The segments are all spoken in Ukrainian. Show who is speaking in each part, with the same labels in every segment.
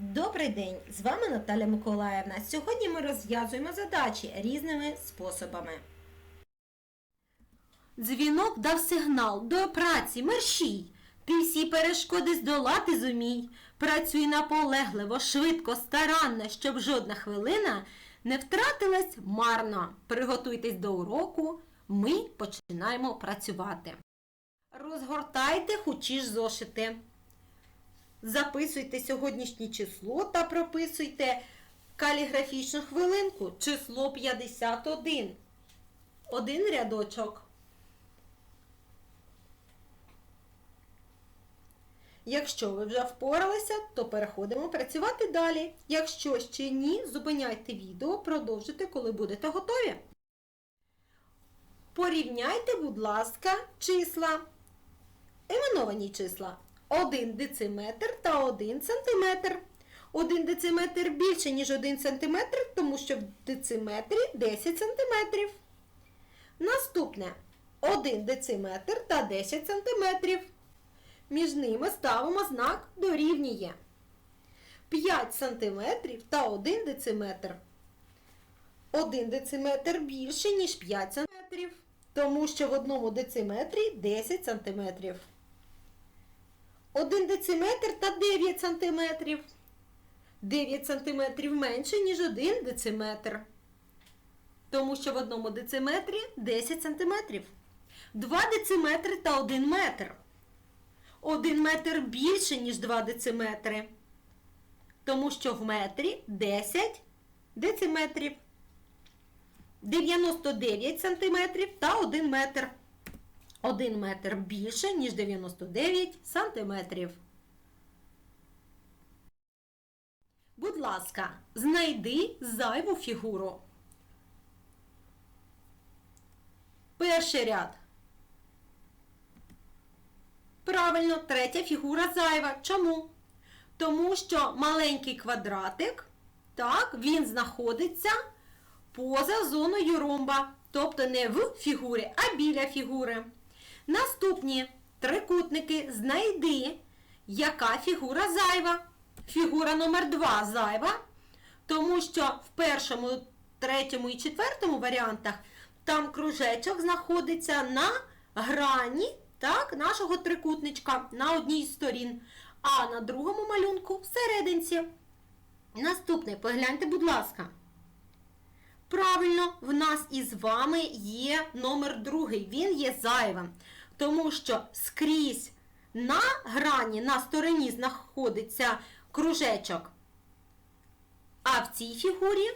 Speaker 1: Добрий день! З вами Наталя Миколаївна. Сьогодні ми розв'язуємо задачі різними способами. Дзвінок дав сигнал до праці мерщій. Ти всі перешкоди здолати зумій. Працюй наполегливо, швидко, старанно, щоб жодна хвилина не втратилась марно. Приготуйтесь до уроку, ми починаємо працювати. Розгортайте хучі ж зошити. Записуйте сьогоднішнє число та прописуйте каліграфічну хвилинку число 51. Один рядочок. Якщо ви вже впоралися, то переходимо працювати далі. Якщо ще ні, зупиняйте відео, продовжуйте, коли будете готові. Порівняйте, будь ласка, числа. Іменовані числа 1 дециметр та 1 сантиметр. 1 дециметр більше, ніж 1 сантиметр, тому що в дециметрі 10 сантиметрів. Наступне 1 дециметр та 10 сантиметрів. Між ними ставимо знак дорівнює. 5 сантиметрів та 1 дециметр. 1 дециметр більше, ніж 5 сантиметрів, тому що в одному дециметрі 10 сантиметрів. 1 дециметр та 9 сантиметрів. 9 сантиметрів менше, ніж 1 дециметр. Тому що в одному дециметрі 10 сантиметрів. 2 дециметри та 1 метр. 1 метр більше, ніж 2 дециметри. Тому що в метрі 10 дециметрів. 99 сантиметрів та 1 метр. 1 метр більше, ніж 99 сантиметрів. Будь ласка, знайди зайву фігуру. Перший ряд. Правильно, третя фігура зайва. Чому? Тому що маленький квадратик, так, він знаходиться поза зоною ромба. Тобто не в фігурі, а біля фігури. Наступні трикутники знайди, яка фігура зайва. Фігура номер 2 зайва, тому що в першому, третьому і четвертому варіантах там кружечок знаходиться на грані так, нашого трикутничка на одній з сторін, а на другому малюнку всерединці. Наступне, погляньте, будь ласка. Правильно, в нас із вами є номер другий, він є зайвим. Тому що скрізь на грані, на стороні знаходиться кружечок. А в цій фігурі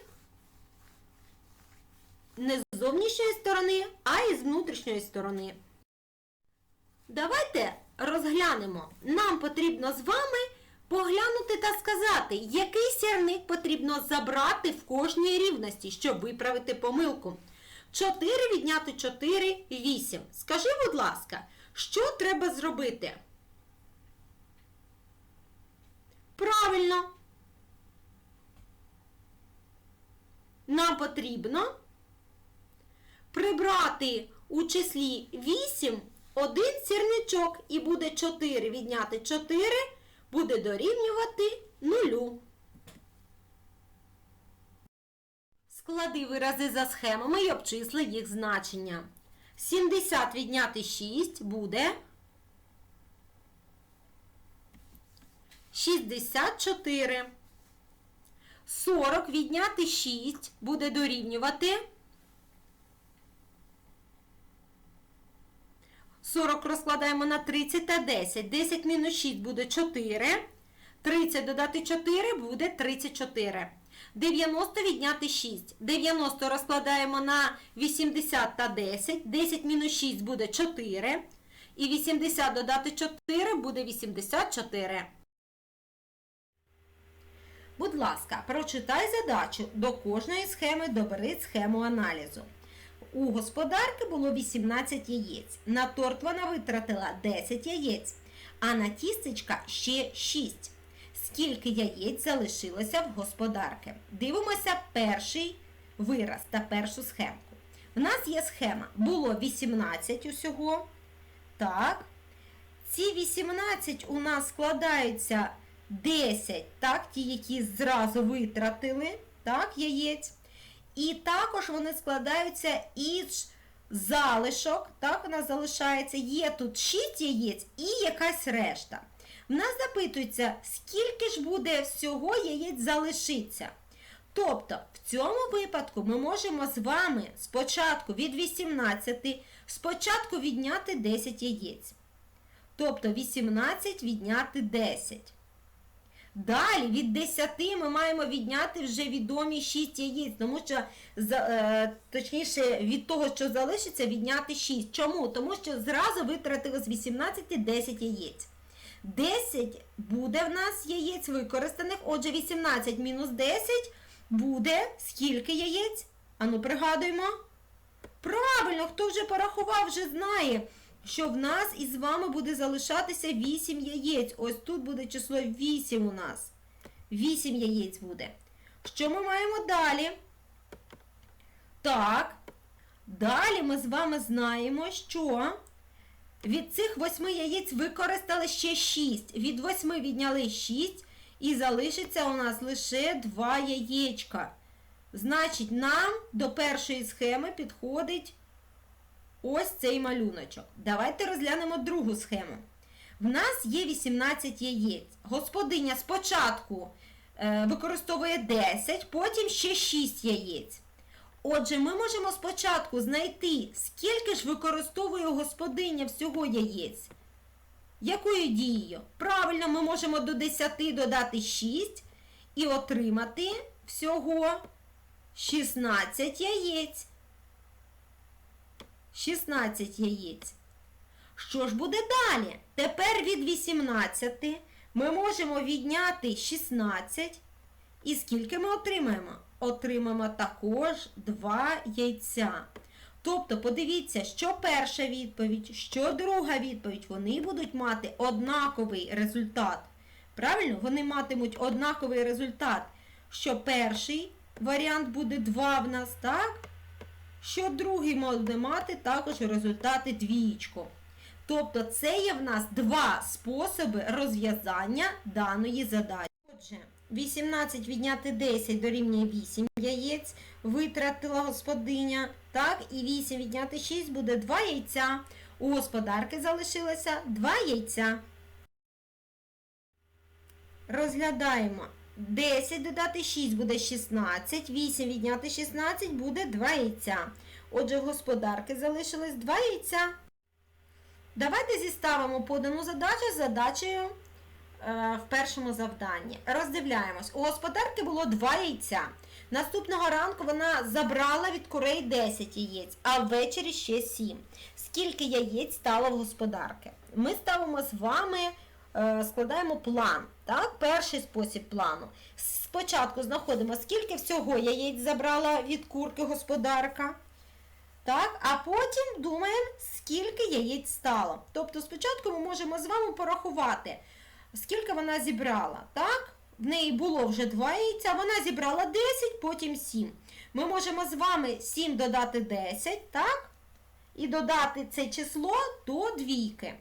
Speaker 1: не з зовнішньої сторони, а із внутрішньої сторони. Давайте розглянемо. Нам потрібно з вами поглянути та сказати, який сірник потрібно забрати в кожній рівності, щоб виправити помилку. 4 відняти 4 8. Скажи, будь ласка, що треба зробити? Правильно. Нам потрібно прибрати у числі 8 один сірничок і буде 4 відняти 4 буде дорівнювати 0. Склади вирази за схемами і обчисли їх значення. 70 відняти 6 буде 64. 40 відняти 6 буде дорівнювати 40 розкладаємо на 30 та 10. 10 мінус 6 буде 4. 30 додати 4 буде 34. 90 відняти 6. 90 розкладаємо на 80 та 10. 10 мінус 6 буде 4. І 80 додати 4 буде 84. Будь ласка, прочитай задачу. До кожної схеми добери схему аналізу. У господарки було 18 яєць. На торт вона витратила 10 яєць, а на тістечка ще 6. Скільки яєць залишилося в господарки? Дивимося перший вираз та першу схемку. В нас є схема. Було 18 усього. Так. Ці 18 у нас складаються 10, так, ті, які зразу витратили, так, яєць. І також вони складаються із залишок, так, у нас залишається, є тут 6 яєць і якась решта. В нас запитується, скільки ж буде всього яєць залишиться. Тобто, в цьому випадку ми можемо з вами спочатку від 18, спочатку відняти 10 яєць. Тобто 18 відняти 10. Далі від 10 ми маємо відняти вже відомі 6 яєць, тому що, е, точніше, від того, що залишиться, відняти 6. Чому? Тому що зразу витратили з 18 10 яєць. 10 буде в нас яєць використаних, отже, 18 мінус 10 буде скільки яєць? Ану, пригадуємо. Правильно, хто вже порахував, вже знає, що в нас із вами буде залишатися 8 яєць. Ось тут буде число 8 у нас. 8 яєць буде. Що ми маємо далі? Так. Далі ми з вами знаємо, що від цих 8 яєць використали ще 6. Від 8 відняли 6 і залишиться у нас лише 2 яєчка. Значить, нам до першої схеми підходить ось цей малюночок. Давайте розглянемо другу схему. В нас є 18 яєць. Господиня спочатку е, використовує 10, потім ще 6 яєць. Отже, ми можемо спочатку знайти, скільки ж використовує господиня всього яєць. Якою дією? Правильно, ми можемо до 10 додати 6 і отримати всього 16 яєць. 16 яєць. Що ж буде далі? Тепер від 18 ми можемо відняти 16. І скільки ми отримаємо? Отримаємо також 2 яйця. Тобто, подивіться, що перша відповідь, що друга відповідь, вони будуть мати однаковий результат. Правильно? Вони матимуть однаковий результат. Що перший варіант буде 2 в нас, так? Що другий буде мати також результати двічку. Тобто це є в нас два способи розв'язання даної задачі. Отже, 18 відняти 10 дорівнює 8 яєць, витратила господиня. Так, і 8 відняти 6 буде 2 яйця. У господарки залишилося 2 яйця. Розглядаємо. 10 додати 6 буде 16, 8 відняти 16 буде 2 яйця. Отже, в господарки залишилось 2 яйця. Давайте зіставимо подану задачу з задачею в першому завданні. Роздивляємось. У господарки було 2 яйця. Наступного ранку вона забрала від курей 10 яєць, а ввечері ще 7. Скільки яєць стало в господарки? Ми ставимо з вами, е, складаємо план. Так? Перший спосіб плану. Спочатку знаходимо, скільки всього яєць забрала від курки господарка. Так, а потім думаємо, скільки яєць стало. Тобто спочатку ми можемо з вами порахувати, скільки вона зібрала. Так? В неї було вже 2 яйця, вона зібрала 10, потім 7. Ми можемо з вами 7 додати 10, так? І додати це число до двійки.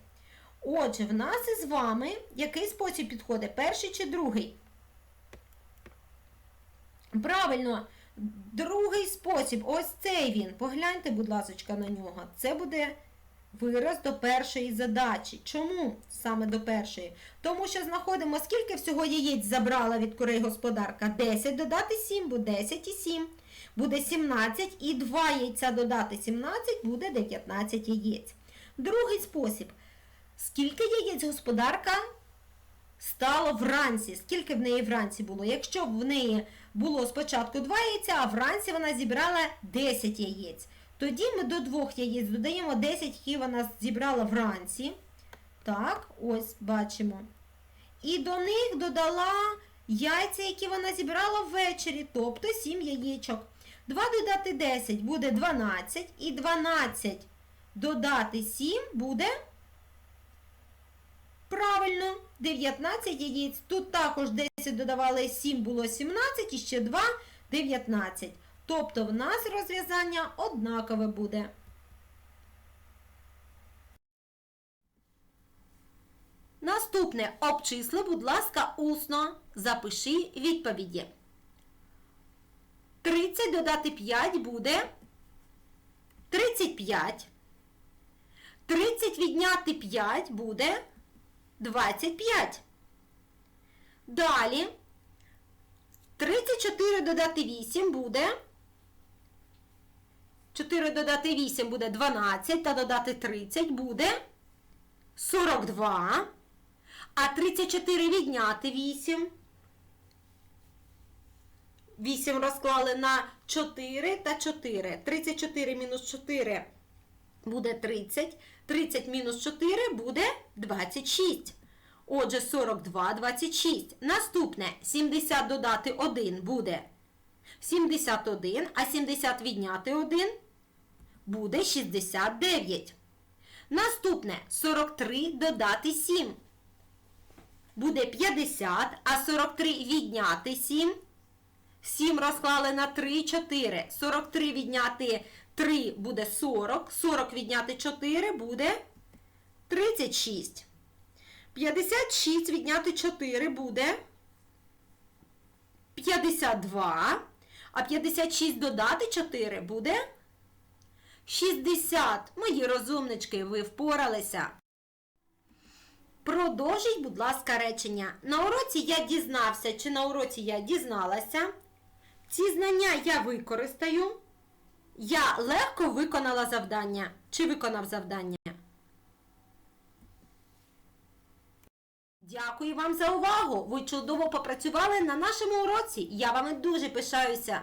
Speaker 1: Отже, в нас із вами який спосіб підходить? Перший чи другий? Правильно, другий спосіб, ось цей він. Погляньте, будь ласка, на нього. Це буде вираз до першої задачі. Чому саме до першої? Тому що знаходимо, скільки всього яєць забрала від курей господарка. 10 додати 7, буде 10 і 7. Буде 17 і 2 яйця додати 17, буде 19 яєць. Другий спосіб. Скільки яєць господарка стало вранці? Скільки в неї вранці було? Якщо в неї було спочатку 2 яйця, а вранці вона зібрала 10 яєць. Тоді ми до 2 яєць додаємо 10, які вона зібрала вранці. Так, ось бачимо. І до них додала яйця, які вона зібрала ввечері, тобто 7 яєчок. 2 додати 10 буде 12, і 12 додати 7 буде правильно 19 яєць. Тут також 10 додавали 7, було 17 і ще 2 19. Тобто в нас розв'язання однакове буде. Наступне обчисли, будь ласка, усно. Запиши відповіді. 30 додати 5 буде 35. 30 відняти 5 буде 25. Далі 34 додати 8 буде 4 додати 8 буде 12, та додати 30 буде 42. А 34 відняти 8. 8 розклали на 4 та 4. 34 мінус 4 буде 30. 30 мінус 4 буде 26. Отже, 42, 26. Наступне 70 додати 1 буде 71, а 70 відняти 1 буде 69. Наступне 43 додати 7. Буде 50, а 43 відняти 7. 7 розклали на 3, 4. 43 відняти 3 буде 40. 40 відняти 4 буде 36. 56 відняти 4 буде 52. А 56 додати 4 буде 60. Мої розумнички, ви впоралися. Продовжіть, будь ласка, речення. На уроці я дізнався, чи на уроці я дізналася. Ці знання я використаю. Я легко виконала завдання. Чи виконав завдання? Дякую вам за увагу! Ви чудово попрацювали на нашому уроці. Я вами дуже пишаюся.